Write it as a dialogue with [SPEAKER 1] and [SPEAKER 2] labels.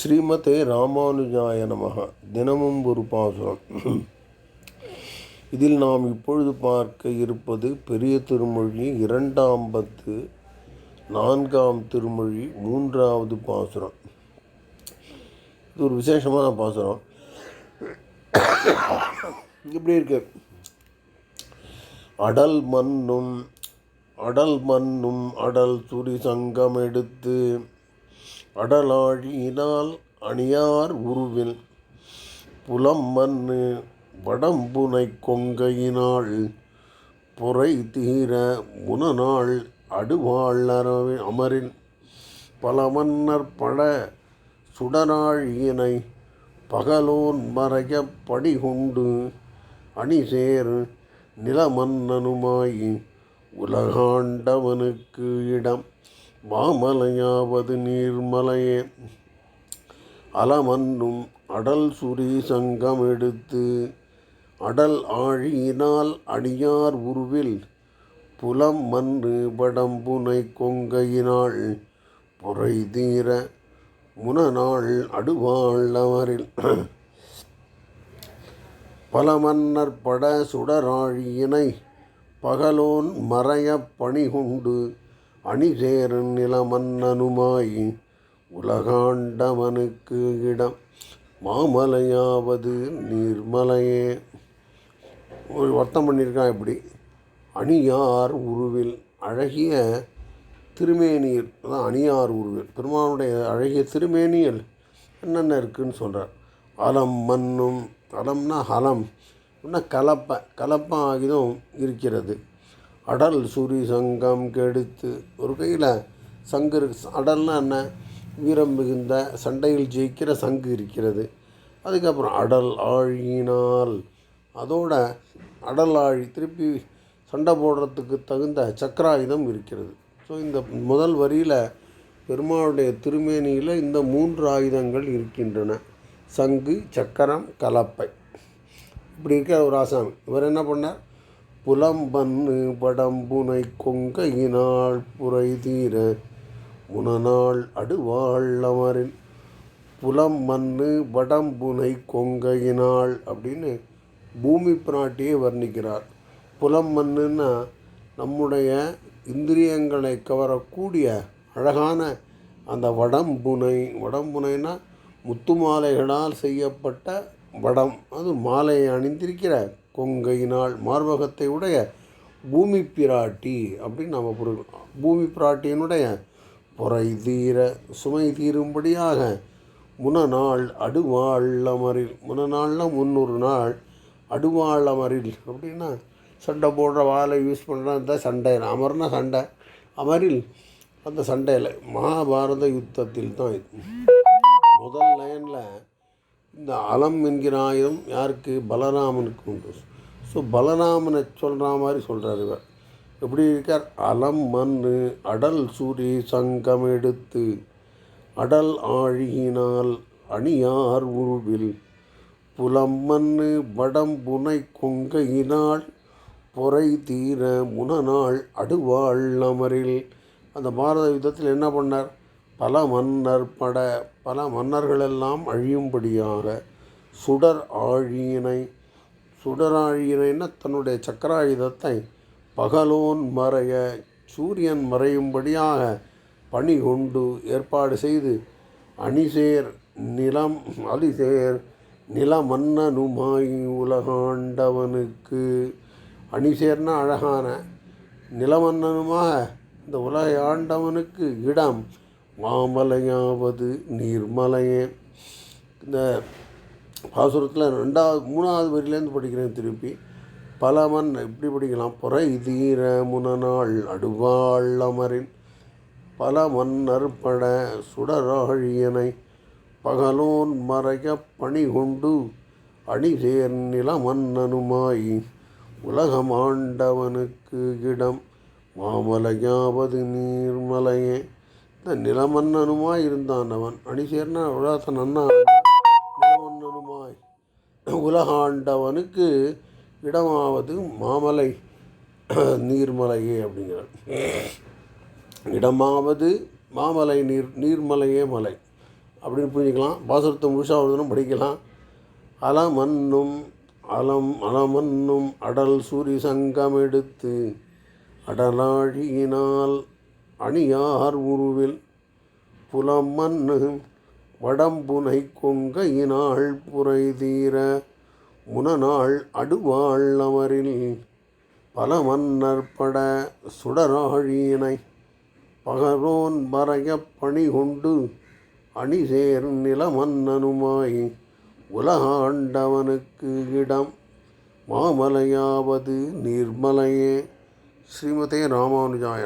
[SPEAKER 1] ஸ்ரீமதே ராமானுஜாய நமக. தினமும் ஒரு பாசுரம். இதில் நாம் இப்பொழுது பார்க்க இருப்பது பெரிய திருமொழி இரண்டாம் பத்து நான்காம் திருமொழி மூன்றாவது பாசுரம். இது ஒரு விசேஷமான பாசுரம். இப்படி இருக்கு. அடல் மண்ணும் அடல் மண்ணும் அடல் துரி சங்கம் எடுத்து அடலாழியினால் அணியார் உருவில் புலம் மண்ணு வடம்புனை கொங்கையினாள் பொறை தீர முனநாள் அடுவாள் அமரின் பல மன்னர் பட சுடராழியினை பகலோன் மறைய படிகொண்டு அணிசேர் நிலமன்னனுமாய் உலகாண்டவனுக்கு இடம் மாமலையாவது நீர்மலையே. அலமன்னும் அடல் சுரி சங்கம் எடுத்து அடல் ஆழியினால் அடியார் உருவில் புலம் மன்று படம்புனை கொங்கையினாள் பொறை தீர முனநாள் அடுவாள் அவரில் பல மன்னர் பட சுடராழியினை பகலோன் மறைய பணிகொண்டு அணிசேரன் நிலமன்னனுமாய் உலகாண்டமனுக்கு இடம். மாமலையாவது நீர்மலையே. ஒரு வர்த்தம் பண்ணியிருக்கான் இப்படி. அணியார் உருவில் அழகிய திருமேனியில் அதான் அணியார் உருவில். பெருமானுடைய அழகிய திருமேனியில் என்னென்ன இருக்குன்னு சொல்கிறார் அலம் மண்ணும் அலம்னா ஹலம் இன்னும் கலப்பை கலப்பம் ஆகிதும் இருக்கிறது. அடல் சூரி சங்கம் கெடுத்து ஒரு கையில் சங்கு இருக்கு. அடல்னா என்ன? வீரம் மிகுந்த சண்டையில் ஜெயிக்கிற சங்கு இருக்கிறது. அதுக்கப்புறம் அடல் ஆழியினால். அதோட அடல் ஆழி திருப்பி சண்டை போடுறதுக்கு தகுந்த சக்கராயுதம் இருக்கிறது. ஸோ இந்த முதல் வரியில் பெருமாளுடைய திருமேனியில் இந்த மூன்று ஆயுதங்கள் இருக்கின்றன. சங்கு சக்கரம் கலப்பை. இப்படி இருக்கிற ஒரு ஆசாமி இவர் என்ன பண்ணார்? புலம்பன்னு படம்புனை கொங்கையினாள் புரை தீர முனநாள் அடுவாள் அமரின் புலம் மண்ணு வடம்புனை கொங்கையினாள் அப்படின்னு பூமி பிராட்டியை வர்ணிக்கிறார். புலம்பண்ணுன்னா நம்முடைய இந்திரியங்களை கவரக்கூடிய அழகான அந்த வடம்புனை வடம்புனைனா முத்து மாலைகளால் செய்யப்பட்ட வடம். அது மாலையை அணிந்திருக்கிற கொங்கையினால் மார்பகத்தை உடைய பூமி பிராட்டி அப்படின்னு நம்ம பொருள் பூமி பிராட்டியினுடைய பொறை தீர சுமை தீரும்படியாக முனநாள் அடுவாள் அமரில் முனநாள்னா நாள் அடுவாள் அமரில் அப்படின்னா சண்டை போடுற வாழை யூஸ் பண்ணுறா சண்டை அமர்னா சண்டை அமரில் அந்த சண்டையில் மகாபாரத யுத்தத்தில் தான் இது. முதல் லைனில் இந்த அலம் என்கிற ஆயுதம் யாருக்கு? பலராமனுக்கு உண்டு. ஸோ பலராமனை சொல்கிற மாதிரி சொல்கிறார் இவர். எப்படி இருக்கார்? அலம் மண் அடல் சூரி சங்கம் எடுத்து அடல் ஆழியினால் அணியார் உருவில் புலம் மண்ணு வடம்புனை கொங்கையினால் பொறை தீர முனநாள் அடுவாள் அமரில். அந்த பாரத யுத்தத்தில் என்ன பண்ணார்? பல மன்னர் பட பல மன்னர்களெல்லாம் அழியும்படியாக சுடர் ஆழியினை சுடராழியினைன்னா தன்னுடைய சக்கராயுதத்தை பகலோன் மறைய சூரியன் மறையும்படியாக பணி கொண்டு ஏற்பாடு செய்து அணிசேர் நிலம் அலிசேர் நிலமன்னனுமாய் உலகாண்டவனுக்கு. அணிசேர்னா அழகான நிலமன்னனுமாக இந்த உலகை ஆண்டவனுக்கு இடம் மாமலையாவது நீர்மலையே. இந்த பாசுரத்தில் ரெண்டாவது மூணாவது வரியிலேருந்து படிக்கிறேன் திருப்பி. பலமன் இப்படி படிக்கலாம்? புறை தீர முனநாள் அடுவாள் அமரின். பல மன்னற்பட சுடராழியனை பகலோன் மறைய பணி கொண்டு அணிசேர் நிலமன்னனுமாய் உலகமாண்டவனுக்கு இடம் மாமலையாவது நீர்மலையே. இந்த நிலமன்னனுமாய் இருந்தான் அவன். அணிசேர்னா உலகத்தை நன்னா நிலமன்னனுமாய். உலகாண்டவனுக்கு இடமாவது மாமலை. நீர்மலையே அப்படிங்கிறார் இடமாவது மாமலை நீர் நீர்மலையே மலை. அப்படின்னு புரிஞ்சுக்கலாம். பாசுரத்தை முழுசாக ஒரு படிக்கலாம். அலமன்னும் அலம் அலமன்னும் அடல் சூரி சங்கம் எடுத்து அடலாழியினால் அணியார் உருவில் புலமன்னு வடம்புனை கொங்கையினாள் புரைதீர முனநாள் அடுவாள் அவரில் பல மன்னற்பட சுடராழியினை பகரோன் மறையப் பணி கொண்டு அணிசேர் நிலமன்னனுமாய் உலகாண்டவனுக்கு இடம் மாமலையாவது நீர்மலையே. ஸ்ரீமதே ராமானுஜாய